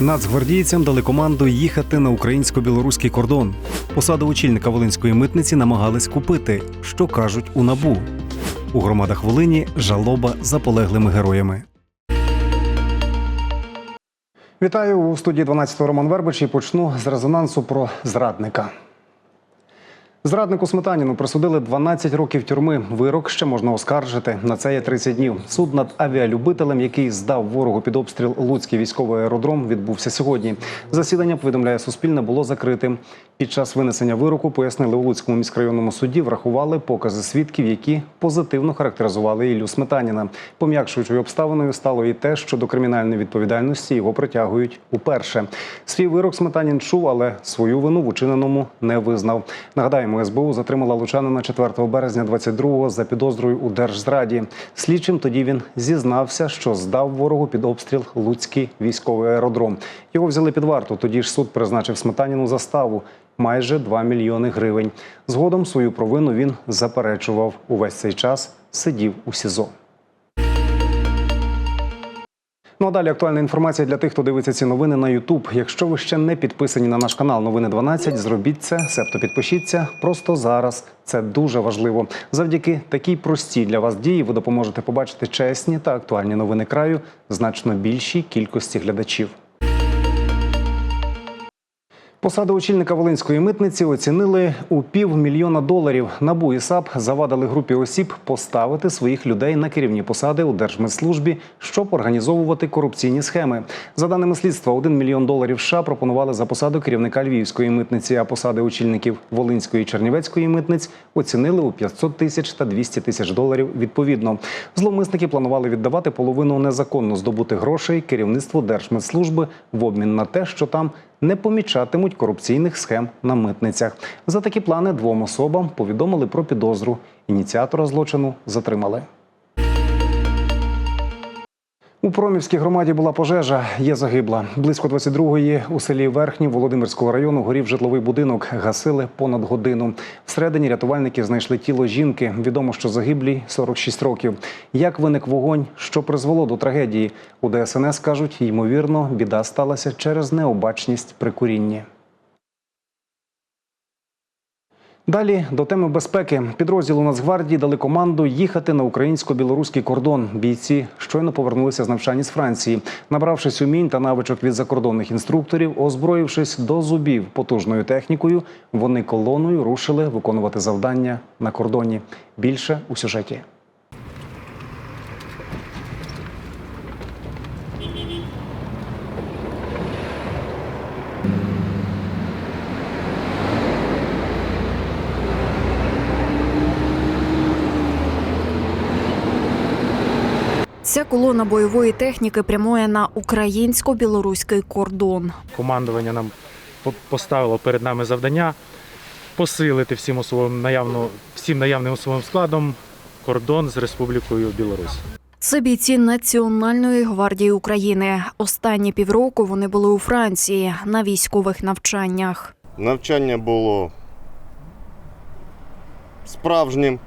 Нацгвардійцям дали команду їхати на українсько-білоруський кордон. Посаду очільника Волинської митниці намагались купити, що кажуть у набу. У громадах Волині жалоба за полеглими героями. Вітаю у студії 12 Роман Вербич і почну з резонансу про зрадника. Зраднику Сметаніну присудили 12 років тюрми. Вирок ще можна оскаржити. На це є 30 днів. Суд над авіалюбителем, який здав ворогу під обстріл Луцький військовий аеродром, відбувся сьогодні. Засідання повідомляє Суспільне було закритим. Під час винесення вироку пояснили у Луцькому міськрайонному суді, врахували покази свідків, які позитивно характеризували Іллю Сметаніна. Пом'якшуючою обставиною стало і те, що до кримінальної відповідальності його притягують уперше. Свій вирок Сметанін чув, але свою вину в учиненому не визнав. Нагадаємо, СБУ затримала лучанина 4 березня 22-го за підозрою у держзраді. Слідчим тоді він зізнався, що здав ворогу під обстріл Луцький військовий аеродром. Його взяли під варту. Тоді ж суд призначив Сметаніну заставу майже 2 мільйони гривень. Згодом свою провину він заперечував. Увесь цей час сидів у СІЗО. Ну а далі актуальна інформація для тих, хто дивиться ці новини на Ютуб. Якщо ви ще не підписані на наш канал Новини 12, зробіть це, себто підпишіться просто зараз. Це дуже важливо. Завдяки такій простій для вас дії ви допоможете побачити чесні та актуальні новини краю значно більшій кількості глядачів. Посаду очільника Волинської митниці оцінили у півмільйона доларів. НАБУ і САП завадили групі осіб поставити своїх людей на керівні посади у Держмитслужбі, щоб організовувати корупційні схеми. За даними слідства, 1 мільйон доларів США пропонували за посаду керівника Львівської митниці, а посади очільників Волинської і Чернівецької митниць оцінили у 500 тисяч та 200 тисяч доларів відповідно. Зловмисники планували віддавати половину незаконно здобутих грошей керівництву Держмитслужби в обмін на те, що там не помічатимуть корупційних схем на митницях. За такі плани двом особам повідомили про підозру. Ініціатора злочину затримали. У Промівській громаді була пожежа, є загибла. Близько 22-ї у селі Верхні Володимирського району горів житловий будинок. Гасили понад годину. Всередині рятувальники знайшли тіло жінки. Відомо, що загиблій 46 років. Як виник вогонь, що призвело до трагедії? У ДСНС кажуть, ймовірно, біда сталася через необачність при курінні. Далі до теми безпеки. Підрозділу Нацгвардії дали команду їхати на українсько-білоруський кордон. Бійці щойно повернулися з навчання з Франції, набравшись умінь та навичок від закордонних інструкторів, озброївшись до зубів потужною технікою, вони колоною рушили виконувати завдання на кордоні. Більше у сюжеті. Ця колона бойової техніки прямує на українсько-білоруський кордон. командування нам по- поставило перед нами завдання посилити всім особовим наявно, всім наявним особовим складом кордон з Республікою Білорусь. Це бійці Національної гвардії України. Останні півроку вони були у Франції на військових навчаннях. Навчання було справжнім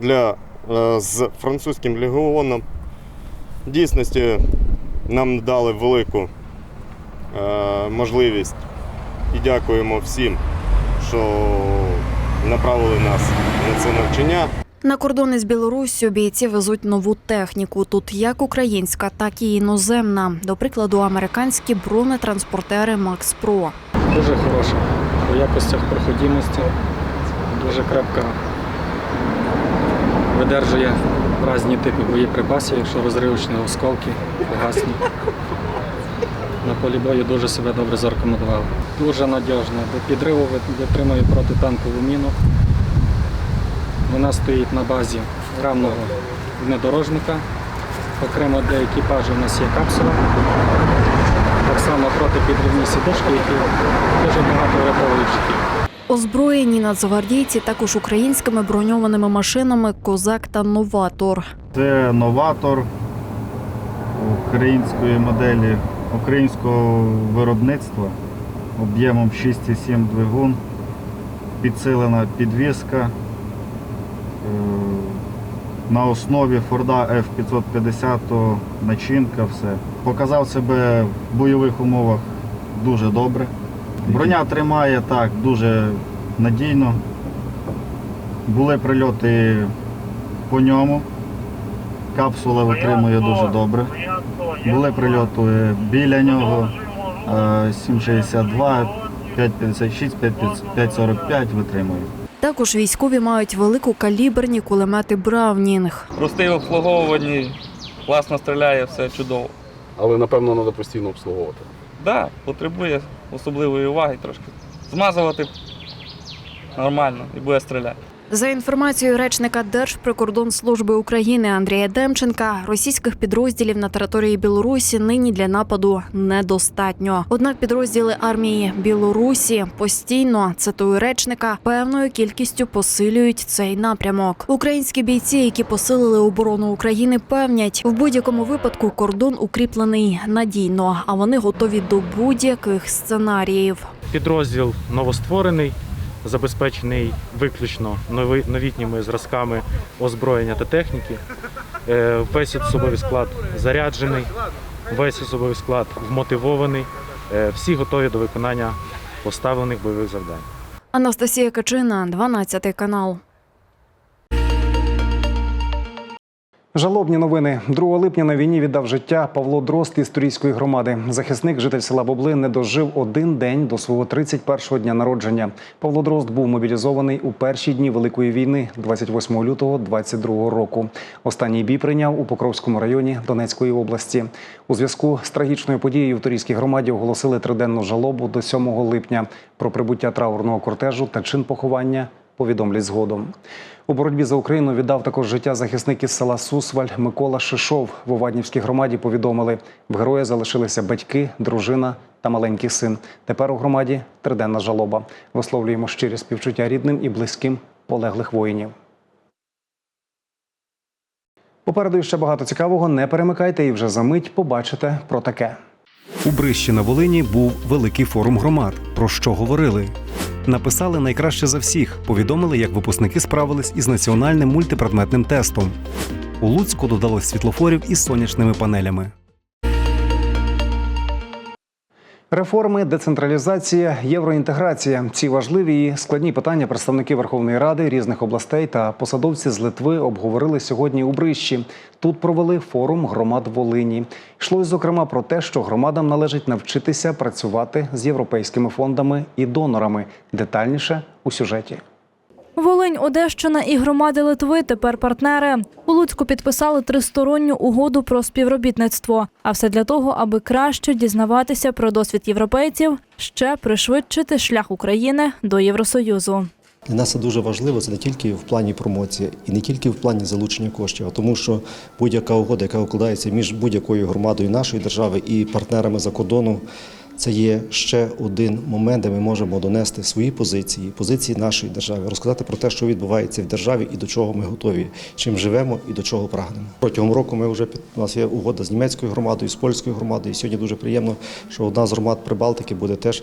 для, е, з французьким легіоном. В дійсності нам дали велику е, можливість і дякуємо всім, що направили нас на це навчання. На кордони з Білоруссю бійці везуть нову техніку. Тут як українська, так і іноземна. До прикладу, американські бронетранспортери Макс Про. дуже хороша по якостях проходимості, дуже крепка, видержує різні типи боєприпасів, якщо розривочні осколки, фугасні. На полі бою дуже себе добре зарекомендували. Дуже надіжна. До підриву ви- витримує протитанкову міну. Вона стоїть на базі равного внедорожника. Окремо для екіпажу у нас є капсула. Так само протипідрівні сідушки, які дуже багато врятовують життів. Озброєні нацгвардійці також українськими броньованими машинами Козак та Новатор. Це новатор української моделі, українського виробництва об'ємом 6,7 двигун, підсилена підвіска, е, на основі Форда F550 начинка, все. Показав себе в бойових умовах дуже добре. Броня тримає так дуже надійно. Були прильоти по ньому. Капсула витримує дуже добре. Були прильоти біля нього. е, 7,62, 5,56, 5,45 витримує. Також військові мають великокаліберні кулемети Браунінг. Простий в обслуговуванні, класно стріляє, все чудово. Але напевно треба постійно обслуговувати. Да, потребує особливої уваги трошки. Змазувати нормально і буде стріляти. За інформацією речника Держприкордонслужби України Андрія Демченка, російських підрозділів на території Білорусі нині для нападу недостатньо. Однак підрозділи армії Білорусі постійно цитую речника певною кількістю посилюють цей напрямок. Українські бійці, які посилили оборону України, певнять в будь-якому випадку кордон укріплений надійно, а вони готові до будь-яких сценаріїв. Підрозділ новостворений, забезпечений виключно новітніми зразками озброєння та техніки. Е, Весь особовий склад заряджений, весь особовий склад вмотивований. Е, Всі готові до виконання поставлених бойових завдань. Анастасія Качина, 12 канал. Жалобні новини 2 липня на війні віддав життя Павло Дрозд із Турійської громади. Захисник, житель села Бобли, не дожив один день до свого 31-го дня народження. Павло Дрозд був мобілізований у перші дні Великої війни, 28 лютого 22 року. Останній бій прийняв у Покровському районі Донецької області. У зв'язку з трагічною подією в Турійській громаді оголосили триденну жалобу до 7 липня про прибуття траурного кортежу та чин поховання повідомлять згодом. У боротьбі за Україну віддав також життя захисник із села Сусваль Микола Шишов. В Оваднівській громаді повідомили, в героя залишилися батьки, дружина та маленький син. Тепер у громаді триденна жалоба. Висловлюємо щирі співчуття рідним і близьким полеглих воїнів. Попереду ще багато цікавого. Не перемикайте і вже за мить побачите про таке. У Брищі на Волині був великий форум громад. Про що говорили? Написали найкраще за всіх. Повідомили, як випускники справились із національним мультипредметним тестом. У Луцьку додали світлофорів із сонячними панелями. Реформи, децентралізація, євроінтеграція ці важливі і складні питання представники Верховної Ради різних областей та посадовці з Литви обговорили сьогодні у Брищі. Тут провели форум громад Волині. Йшлось зокрема про те, що громадам належить навчитися працювати з європейськими фондами і донорами. Детальніше у сюжеті. Волинь, Одещина і громади Литви тепер партнери. У Луцьку підписали тристоронню угоду про співробітництво. А все для того, аби краще дізнаватися про досвід європейців, ще пришвидшити шлях України до Євросоюзу. Для нас це дуже важливо, це не тільки в плані промоції і не тільки в плані залучення коштів, а тому, що будь-яка угода, яка укладається між будь-якою громадою нашої держави і партнерами за кордону, це є ще один момент, де ми можемо донести свої позиції, позиції нашої держави, розказати про те, що відбувається в державі і до чого ми готові, чим живемо і до чого прагнемо. Протягом року ми вже під- нас є угода з німецькою громадою, з польською громадою. І сьогодні дуже приємно, що одна з громад Прибалтики буде теж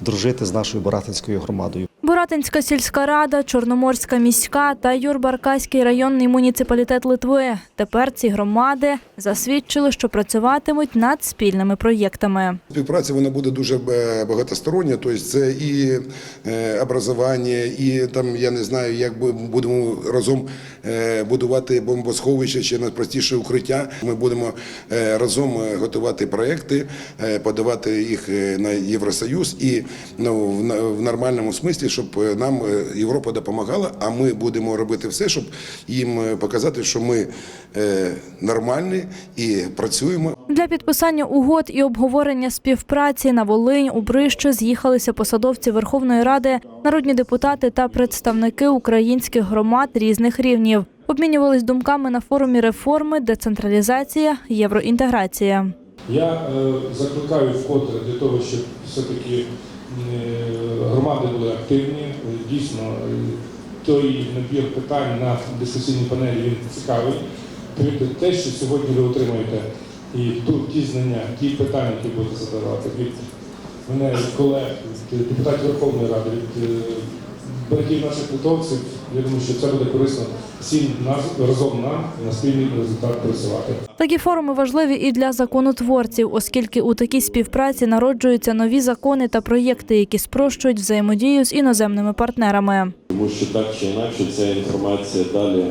дружити з нашою Баратинською громадою. Боратинська сільська рада, Чорноморська міська та Юрбаркаський районний муніципалітет Литви. Тепер ці громади засвідчили, що працюватимуть над спільними проєктами. Співпраця вона буде дуже е, багатостороння, тобто це і е, образування, і там я не знаю, як будемо разом е, будувати бомбосховище чи найпростіше укриття. Ми будемо разом готувати проекти, подавати їх на Євросоюз і ну, в нормальному смислі, щоб е, нам е, Європа допомагала. А ми будемо робити все, щоб їм е, показати, що ми нормальні і працюємо. Для підписання угод і обговорення співпраці на Волинь у Брище з'їхалися посадовці Верховної Ради, народні депутати та представники українських громад різних рівнів. Обмінювались думками на форумі реформи, децентралізація, євроінтеграція. Я закликаю вкотре для того, щоб все-таки е, громади були активні. Е, Дійсно, е, той набір питань на дискусійній панелі він цікавий. Те, що сьогодні ви отримаєте, і тут ті знання, ті питання, які будете задавати від мене, від колег, від депутатів Верховної Ради, від е, берегів наших литовців. Я думаю, що це буде корисно всім нас разом нам на спільний результат працювати. Такі форуми важливі і для законотворців, оскільки у такій співпраці народжуються нові закони та проєкти, які спрощують взаємодію з іноземними партнерами. Тому що так чи інакше ця інформація далі,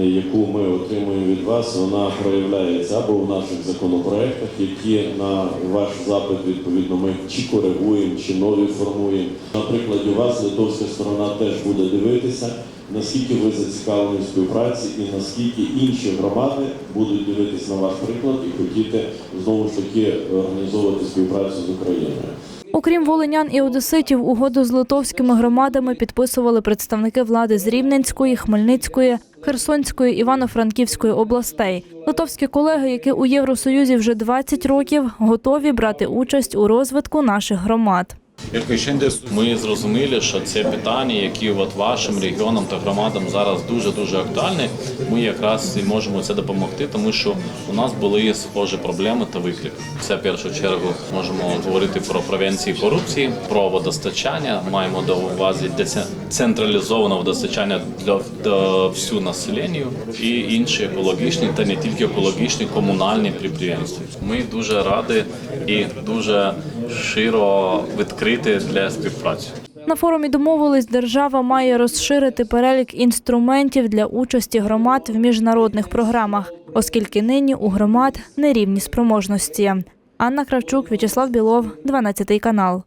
яку ми отримуємо від вас, вона проявляється або в наших законопроектах, які на ваш запит відповідно ми чи коригуємо, чи нові формуємо. Наприклад, у вас литовська сторона теж буде дивитися, наскільки ви зацікавлені в співпраці і наскільки інші громади будуть дивитись на ваш приклад і хотіти знову ж таки організовувати співпрацю з Україною. Окрім волинян і одеситів, угоду з литовськими громадами підписували представники влади з Рівненської, Хмельницької, Херсонської, Івано-Франківської областей. Литовські колеги, які у Євросоюзі вже 20 років, готові брати участь у розвитку наших громад. Ми зрозуміли, що це питання, які от вашим регіонам та громадам зараз дуже дуже актуальні. Ми якраз і можемо це допомогти, тому що у нас були схожі проблеми та виклики. Це в першу чергу можемо говорити про превенцію корупції, про водостачання. Маємо до увазі децентралізоване водостачання для, для всю населенню і інші екологічні та не тільки екологічні комунальні підприємства. Ми дуже раді і дуже широ відкрити для співпраці. На форумі домовились, держава має розширити перелік інструментів для участі громад в міжнародних програмах, оскільки нині у громад нерівні спроможності. Анна Кравчук, В'ячеслав Білов, 12 канал.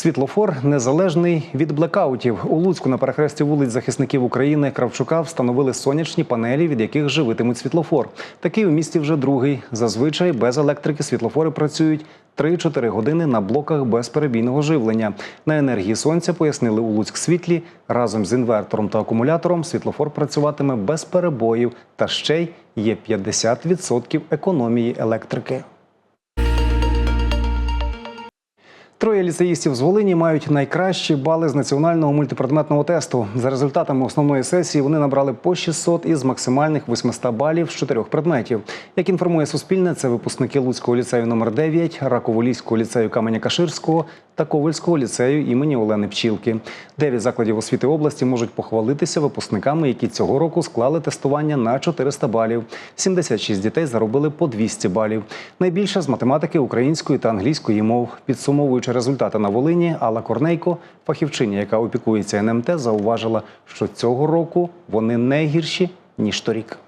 Світлофор незалежний від блекаутів. У Луцьку на перехресті вулиць захисників України Кравчука встановили сонячні панелі, від яких живитимуть світлофор. Такий у місті вже другий. Зазвичай без електрики світлофори працюють 3-4 години на блоках безперебійного живлення. На енергії сонця пояснили у Луцьк світлі. Разом з інвертором та акумулятором світлофор працюватиме без перебоїв та ще й є 50% економії електрики. Троє ліцеїстів з Волині мають найкращі бали з національного мультипредметного тесту. За результатами основної сесії вони набрали по 600 із максимальних 800 балів з чотирьох предметів. Як інформує Суспільне, це випускники Луцького ліцею номер 9 Раковоліського ліцею каменя Каширського та Ковальського ліцею імені Олени Пчілки. Дев'ять закладів освіти області можуть похвалитися випускниками, які цього року склали тестування на 400 балів. 76 дітей заробили по 200 балів. Найбільше з математики, української та англійської мов. Підсумовуючи результати на Волині, Алла Корнейко, фахівчиня, яка опікується НМТ, зауважила, що цього року вони не гірші ніж торік.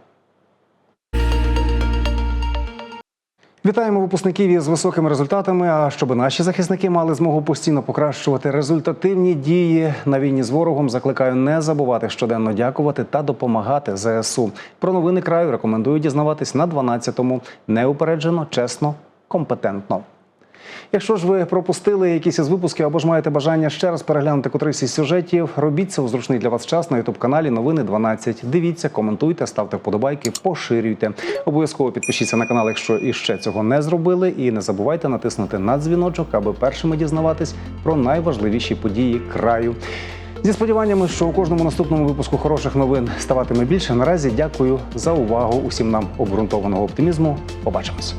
Вітаємо випускників із високими результатами. А щоб наші захисники мали змогу постійно покращувати результативні дії на війні з ворогом, закликаю не забувати щоденно дякувати та допомагати ЗСУ. Про новини краю рекомендую дізнаватись на 12-му. Неупереджено, чесно, компетентно. Якщо ж ви пропустили якісь із випусків або ж маєте бажання ще раз переглянути котрийсь із сюжетів, робіть це у зручний для вас час на ютуб каналі Новини 12. Дивіться, коментуйте, ставте вподобайки, поширюйте. Обов'язково підпишіться на канал, якщо іще цього не зробили. І не забувайте натиснути на дзвіночок, аби першими дізнаватись про найважливіші події краю. Зі сподіваннями, що у кожному наступному випуску хороших новин ставатиме більше. Наразі дякую за увагу усім нам обґрунтованого оптимізму. Побачимось.